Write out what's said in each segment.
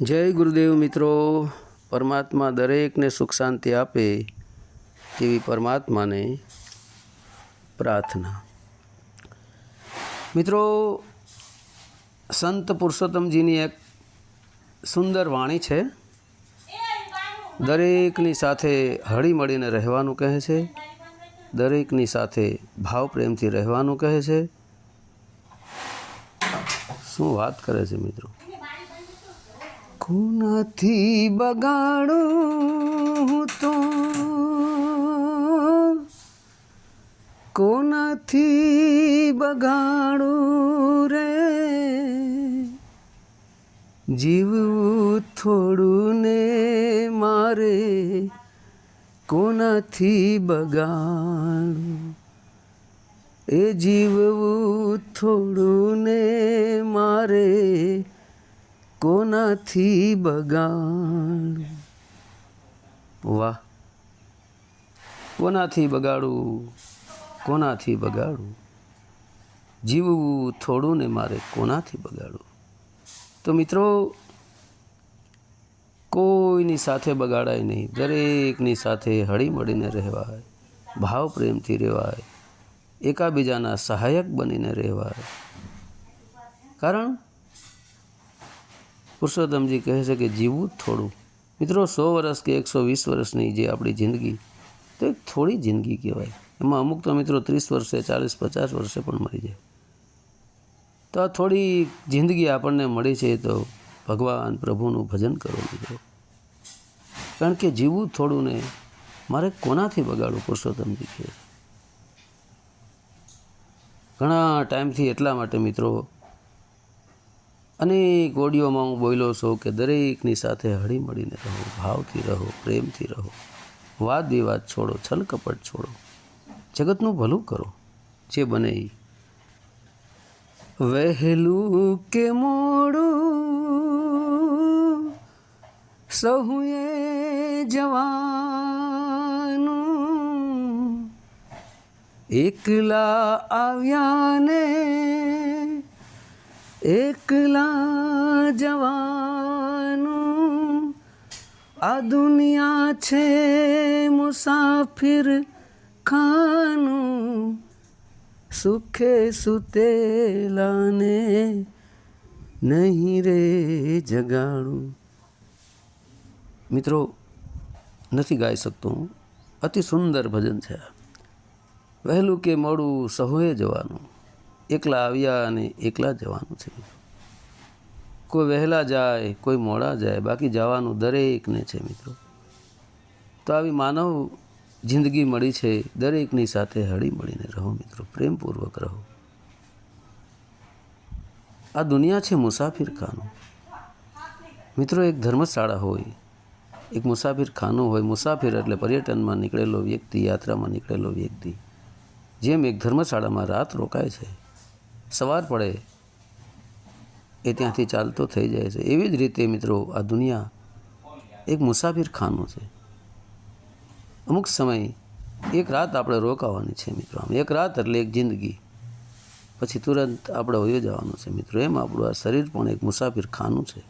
જય ગુરુદેવ મિત્રો. પરમાત્મા દરેકને સુખ શાંતિ આપે તેવી પરમાત્માને પ્રાર્થના. મિત્રો, સંત પુરુષોત્તમજીની એક સુંદર વાણી છે. દરેકની સાથે હળી મળીને રહેવાનું કહે છે. દરેકની સાથે ભાવ પ્રેમથી રહેવાનું કહે છે. શું વાત કરે છે મિત્રો? કોનાથી બગાડું તો? કોનાથી બગાડું રે? જીવવું થોડું ને મારે કોનાથી બગાડું? એ જીવવું થોડું ને મારે કોનાથી બગાડ? વાહ. કોનાથી બગાડું? કોનાથી બગાડું? જીવવું થોડું ને મારે કોનાથી બગાડું? તો મિત્રો, કોઈની સાથે બગાડાય નહીં. દરેકની સાથે હળી મળીને રહેવાય, ભાવ પ્રેમથી રહેવાય, એકાબીજાના સહાયક બનીને રહેવાય. કારણ પુરુષોત્તમજી કહે છે કે જીવવું થોડું. મિત્રો, સો વર્ષ કે એકસો વીસ વર્ષની જે આપણી જિંદગી, તો એક થોડી જિંદગી કહેવાય. એમાં અમુક તો મિત્રો ત્રીસ વર્ષે, ચાલીસ, પચાસ વર્ષે પણ મરી જાય. તો આ થોડી જિંદગી આપણને મળી છે તો ભગવાન પ્રભુનું ભજન કરો મિત્રો. કારણ કે જીવવું થોડું ને મારે કોનાથી બગાડવું પુરુષોત્તમજી કહે ઘણા ટાઈમથી એટલા માટે મિત્રો અનેક ઓડિયોમાં હું બોલ્યો છું કે દરેકની સાથે હળી મળીને રહો, ભાવથી રહો, પ્રેમથી રહો. વાદ વિવાદ છોડો, છલકપટ છોડો. જગતનું ભલું કરો, જે બને એ વહેલું કે મોડું, સહુએ જવાનું. એકલા આવ્યા ને એકલા જવાનું. આ દુનિયા છે મુસાફિર ખાનું. સુખે સુતેલાને નહીં રે જગાડું. મિત્રો, નથી ગાઈ શકતો અતિ સુંદર ભજન છે વહેલું કે મોડું સહોએ જવાનું. એકલા આવ્યા અને એકલા જવાનું છે. કોઈ વહેલા જાય, કોઈ મોડા જાય, બાકી જવાનું દરેકને છે મિત્રો. તો આવી માનવ જિંદગી મળી છે, દરેકની સાથે હળી મળીને રહો મિત્રો, પ્રેમપૂર્વક રહો. આ દુનિયા છે મુસાફિર ખાનું મિત્રો, એક ધર્મશાળા હોય, એક મુસાફિર ખાનું હોય, મુસાફિર એટલે પર્યટનમાં નીકળેલો વ્યક્તિ, યાત્રામાં નીકળેલો વ્યક્તિ, જેમ એક ધર્મશાળામાં રાત રોકાય છે સવાર પડે એ ત્યાંથી ચાલતો થઈ જાય છે. એવી જ રીતે મિત્રો આ દુનિયા એક મુસાફિર ખાનું છે. અમુક સમય એક રાત આપણે રોકાવાની છે મિત્રો આમ. એક રાત એટલે એક જિંદગી. પછી તુરંત આપણે હોઈ જવાનું છે મિત્રો. એમ આપણું આ શરીર પણ એક મુસાફિર ખાનું છે.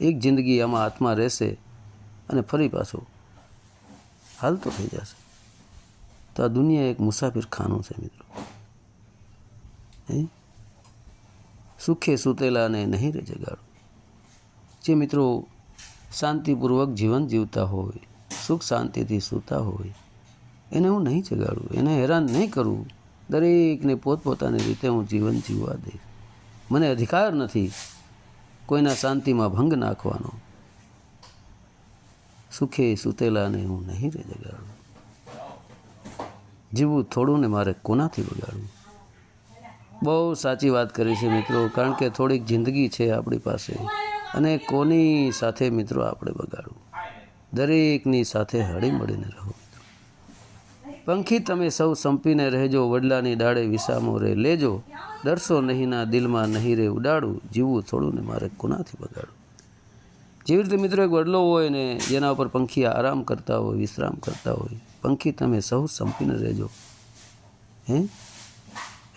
એક જિંદગી આમાં હાથમાં રહેશે અને ફરી પાછું હાલતો થઈ જશે. તો આ દુનિયા એક મુસાફિર ખાનું છે મિત્રો. હે? સુખે સૂતેલાને નહીં રે જગાડું. જે મિત્રો શાંતિપૂર્વક જીવન જીવતા હોય, સુખ શાંતિથી સૂતા હોય, એને હું નહીં જગાડું, એને હેરાન નહીં કરું. દરેકને પોતપોતાની રીતે હું જીવન જીવવા દઈશ. મને અધિકાર નથી કોઈના શાંતિમાં ભંગ નાખવાનો. સુખે સૂતેલાને હું નહીં રે જગાડું. જીવવું થોડું ને મારે કોનાથી બગાડવું? બહુ સાચી વાત કરી છે મિત્રો, કારણ કે થોડીક જિંદગી છે આપણી પાસે. અને કોની સાથે મિત્રો આપણે બગાડવું? દરેકની સાથે હળી મળીને રહો પંખી તમે સૌ સંપીને રહેજો, વડલાની ડાળે વિસામો રે લેજો. ડરશો નહીંના દિલમાં નહીં રે ઉડાડું. જીવવું થોડું ને મારે કોનાથી બગાડું જેવી રીતે મિત્રો એક વડલો હોય ને, જેના ઉપર પંખી આરામ કરતા હોય, વિશ્રામ કરતા હોય, પંખી તમે સૌ સંપીને રહેજો. હે?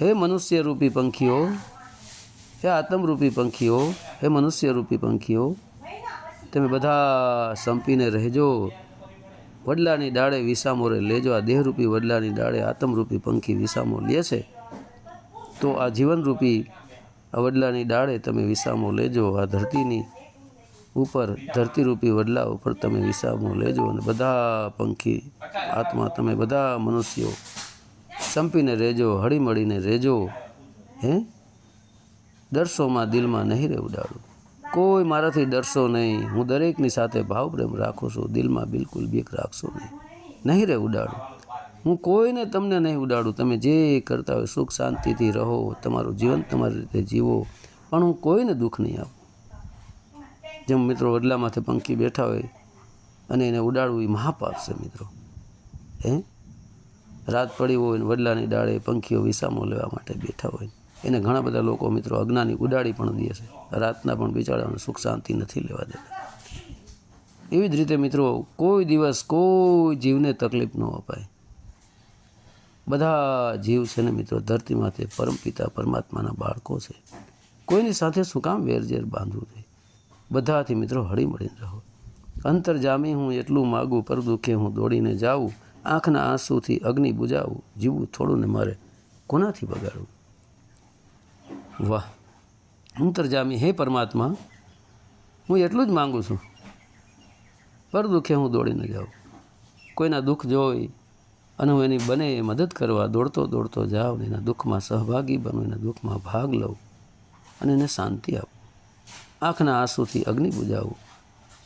હે મનુષ્યરૂપી પંખીઓ, હે આત્મરૂપી પંખીઓ, હે મનુષ્યરૂપી પંખીઓ, તમે બધા સંપીને રહેજો. વડલાની ડાળે વિસામોરે લેજો. આ દેહરૂપી વડલાની ડાળે આત્મરૂપી પંખી વિસામો લે છે. તો આ જીવનરૂપી આ વડલાની ડાળે તમે વિસામો લેજો. આ ધરતીની ઉપર, ધરતીરૂપી વડલા ઉપર તમે વિસામો લેજો. અને બધા પંખી, આત્મા, તમે બધા મનુષ્યો સંપીને રહેજો, હળીમળીને રહેજો, હે? ડરશોમાં દિલમાં નહીં રે ઉડાડું. કોઈ મારાથી ડરશો નહીં. હું દરેકની સાથે ભાવ પ્રેમ રાખું છું. દિલમાં બિલકુલ બીક રાખશો નહીં. નહીં રે ઉડાડું. હું કોઈને તમને નહીં ઉડાડું. તમે જે કરતા હોય સુખ શાંતિથી રહો. તમારું જીવન તમારી રીતે જીવો. પણ હું કોઈને દુઃખ નહીં આપું. જેમ મિત્રો વડલામાંથી પંખી બેઠા હોય અને એને ઉડાડવું એ મહાપાપ છે મિત્રો. હે? રાત પડી હોય ને વડલાની ડાળે પંખીઓ વિસામો લેવા માટે બેઠા હોય એને ઘણા બધા લોકો મિત્રો અજ્ઞાની ઉડાડી પણ દે છે. રાતના પણ બિચારાઓને સુખ શાંતિ નથી લેવા દેતા. એવી જ રીતે મિત્રો, કોઈ દિવસ કોઈ જીવને તકલીફ ન અપાય. બધા જીવ છે ને મિત્રો ધરતીમાંથી પરમપિતા પરમાત્માના બાળકો છે. કોઈની સાથે શું કામ વેરઝેર બાંધવું છે? બધાથી મિત્રો હળીમળીને રહો. અંતર જામી હું એટલું માગું, પર દુઃખે હું દોડીને જાઉં આંખના આંસુથી અગ્નિ બુજાવું, જીવવું થોડું ને મારે કોનાથી બગાડવું? વાહ, અંતરજામી, હે પરમાત્મા, હું એટલું જ માગું છું. પર દુઃખે હું દોડીને જાઉં. કોઈના દુઃખ જોઈ અને હું એની બને મદદ કરવા દોડતો દોડતો જાઉં એના દુઃખમાં સહભાગી બનું, એના દુઃખમાં ભાગ લઉં અને એને શાંતિ આપું. આંખના આંસુથી અગ્નિ બુજાવું.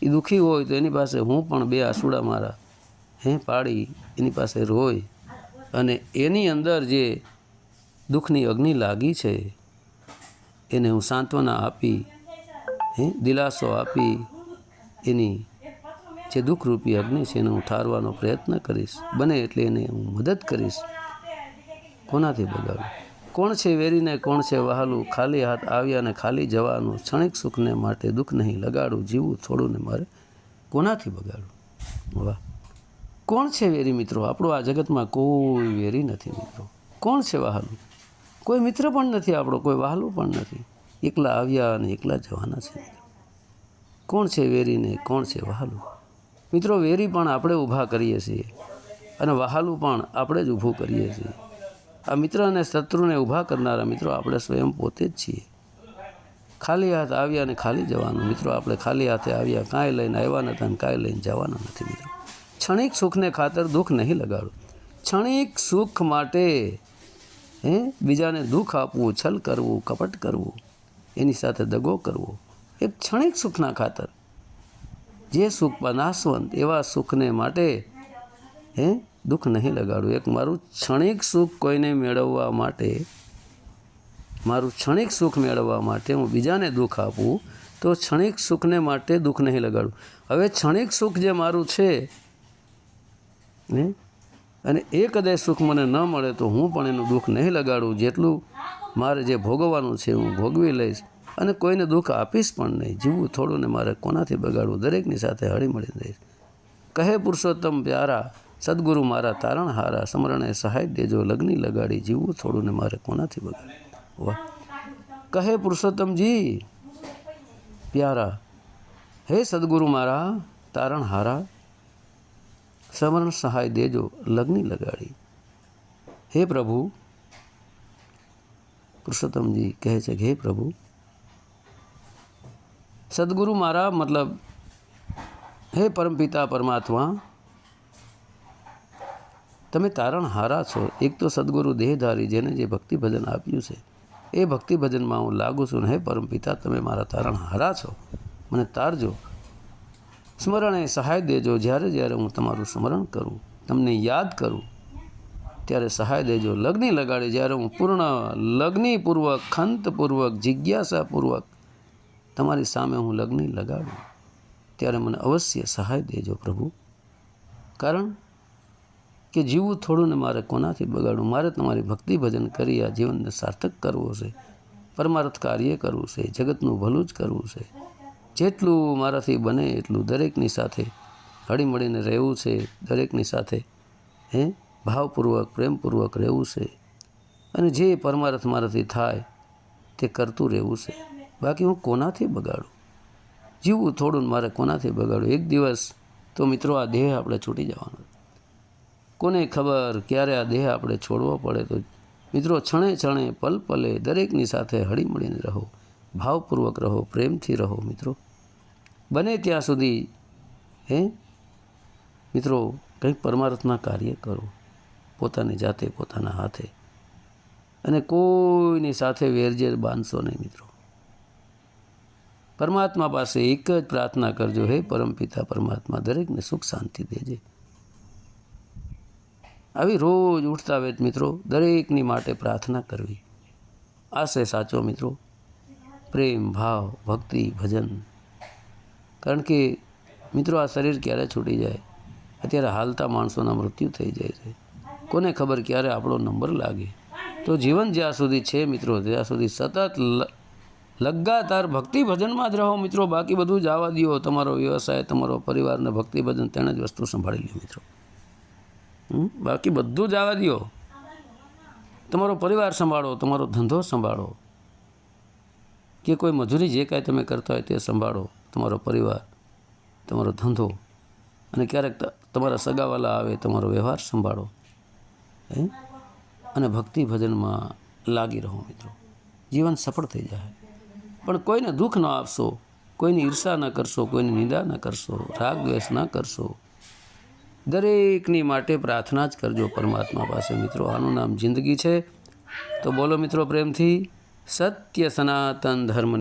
એ દુઃખી હોય તો એની પાસે હું પણ બે આંસુડા મારા હે પાડી એની પાસે રોય અને એની અંદર જે દુઃખની અગ્નિ લાગી છે, એને હું સાંત્વના આપી, હે, દિલાસો આપી એની જે દુઃખરૂપી અગ્નિ છે એને હું ઠારવાનો પ્રયત્ન કરીશ. બને એટલે એને હું મદદ કરીશ. કોનાથી બગાડું? કોણ છે વેરીને, કોણ છે વહાલું? ખાલી હાથ આવ્યા ને ખાલી જવાનું. ક્ષણિક સુખને માટે દુઃખ નહીં, લગાડું, જીવું થોડું ને મારે કોનાથી બગાડું? વાહ. કોણ છે વેરી મિત્રો? આપણો આ જગતમાં કોઈ વેરી નથી મિત્રો. કોણ છે વહાલું? કોઈ મિત્ર પણ નથી આપણો, કોઈ વહાલું પણ નથી. એકલા આવ્યા અને એકલા જવાના છે. કોણ છે વેરીને, કોણ છે વહાલું? મિત્રો, વેરી પણ આપણે ઊભા કરીએ છીએ અને વહાલું પણ આપણે જ ઊભું કરીએ છીએ. આ મિત્ર અને શત્રુને ઊભા કરનારા મિત્રો આપણે સ્વયં પોતે જ છીએ. ખાલી હાથ આવ્યા અને ખાલી જવાનું. મિત્રો, આપણે ખાલી હાથે આવ્યા, કાંઈ લઈને આવ્યા નતા અને કાંઈ લઈને જવાના નથી મિત્રો. ક્ષણિક સુખને ખાતર દુઃખ નહીં લગાડું. ક્ષણિક સુખ માટે, હે, બીજાને દુઃખ આપવું છલ કરવું, કપટ કરવું, એની સાથે દગો કરવો એક ક્ષણિક સુખના ખાતર. જે સુખ નાશવંત એવા સુખને માટે, હે, દુઃખ નહીં લગાડવું એક મારું ક્ષણિક સુખ કોઈને મેળવવા માટે, મારું ક્ષણિક સુખ મેળવવા માટે હું બીજાને દુઃખ આપું, તો ક્ષણિક સુખને માટે દુઃખ નહીં લગાડું. હવે ક્ષણિક સુખ જે મારું છે ને અને એ કદાચ સુખ મને ન મળે તો હું પણ એનું દુઃખ નહીં લગાડું જેટલું મારે જે ભોગવવાનું છે હું ભોગવી લઈશ. અને કોઈને દુઃખ આપીશ પણ નહીં. જીવવું થોડું ને મારે કોનાથી બગાડવું? દરેકની સાથે હળીમળી રહીશ. કહે પુરુષોત્તમ પ્યારા, સદગુરુ મારા તારણહારા સમરણે સહાય દેજો, લગ્ની લગાડી, જીવવું થોડું ને મારે કોનાથી બગાડવું? વાહ. કહે પુરુષોત્તમજી, પ્યારા, હે સદગુરુ મારા તારણહારા સમરણ સહાય દેજો, લગ્ની લગાડી. હે પ્રભુ, પુરુષોત્તમજી કહે છે કે હે પ્રભુ, સદગુરુ મારા, મતલબ, હે પરમપિતા પરમાત્મા, તમે તારણ હારા છો. એક તો સદગુરુ દેહધારી જેને જે ભક્તિ ભજન આપ્યું છે, એ ભક્તિ ભજનમાં હું લાગુ છું ને, હે પરમપિતા તમે મારા તારણ હારા છો. મને તારજો. સ્મરણે સહાય દેજો. જ્યારે જ્યારે હું તમારું સ્મરણ કરું, તમને યાદ કરું, ત્યારે સહાય દેજો. લગ્ની લગાડી. જ્યારે હું પૂર્ણ લગ્નીપૂર્વક, ખંતપૂર્વક, જિજ્ઞાસાપૂર્વક તમારી સામે હું લગ્નિ લગાડું, ત્યારે મને અવશ્ય સહાય દેજો પ્રભુ. કારણ કે જીવવું થોડું ને મારે કોનાથી બગાડવું? મારે તમારી ભક્તિ ભજન કરી આ જીવનને સાર્થક કરવું છે. પરમાર્થ કાર્ય કરવું છે. જગતનું ભલું જ કરવું છે. જેટલું મારાથી બને એટલું દરેકની સાથે હળીમળીને રહેવું છે, દરેકની સાથે, હે? ભાવપૂર્વક, પ્રેમપૂર્વક રહેવું છે. અને જે પરમાર્થ મારાથી થાય, તે કરતું રહેવું છે. બાકી હું કોનાથી બગાડું? જીવવું થોડું મારે કોનાથી બગાડું? એક દિવસ તો મિત્રો, આ દેહ આપણે છૂટી જવાનો કોને ખબર ક્યારે આ દેહ આપણે છોડવો પડે તો? મિત્રો છણે છણે પલ પલે દરેકની સાથે હળીમળીને રહો. ભાવપૂર્વક રહો, પ્રેમથી રહો મિત્રો. બને ત્યાં સુધી, હે? મિત્રો, કંઈક પરમાર્થના કાર્ય કરો. પોતાની જાતે, પોતાના હાથે. અને કોઈની સાથે વેરઝેર બાંધશો નહીં, મિત્રો. પરમાત્મા પાસે એક જ પ્રાર્થના કરજો, હે પરમપિતા પરમાત્મા, દરેકને સુખ શાંતિ દેજે. આવી રોજ ઉઠતા વેત, મિત્રો, દરેકની માટે પ્રાર્થના કરવી. આશય સાચો, મિત્રો. પ્રેમ, ભાવ, ભક્તિ, ભજન. કારણ કે મિત્રો, આ શરીર ક્યારે છૂટી જાય? અત્યારે હાલતા માણસોના મૃત્યુ થઈ જાય છે. કોને ખબર ક્યારે આપણો નંબર લાગે? તો જીવન જ્યાં સુધી છે મિત્રો, ત્યાં સુધી સતત લગાતાર ભક્તિ ભજનમાં જ રહો મિત્રો. બાકી બધું જ આવવા દો તમારો વ્યવસાય, તમારો પરિવારને ભક્તિ ભજન તેણે જ વસ્તુ સંભાળી લ્યો મિત્રો? બાકી બધું જ આવવા દો તમારો પરિવાર સંભાળો, તમારો ધંધો સંભાળો. કે કોઈ મજૂરી જે કાંઈ તમે કરતા હોય તે સંભાળો. તમારો પરિવાર, તમારો ધંધો અને ક્યારેક તમારા સગાવાલા આવે તમારો વ્યવહાર સંભાળો, હે? અને ભક્તિ ભજનમાં લાગી રહો મિત્રો. જીવન સફળ થઈ જાય. પણ કોઈને દુઃખ ન આપશો, કોઈની ઈર્ષા ન કરશો, કોઈની નિંદા ન કરશો, રાગ દ્વેષ ન કરશો. દરેકની માટે પ્રાર્થના જ કરજો પરમાત્મા પાસે મિત્રો. આનું નામ જિંદગી છે. તો બોલો મિત્રો પ્રેમથી, સત્ય સનાતન ધર્મ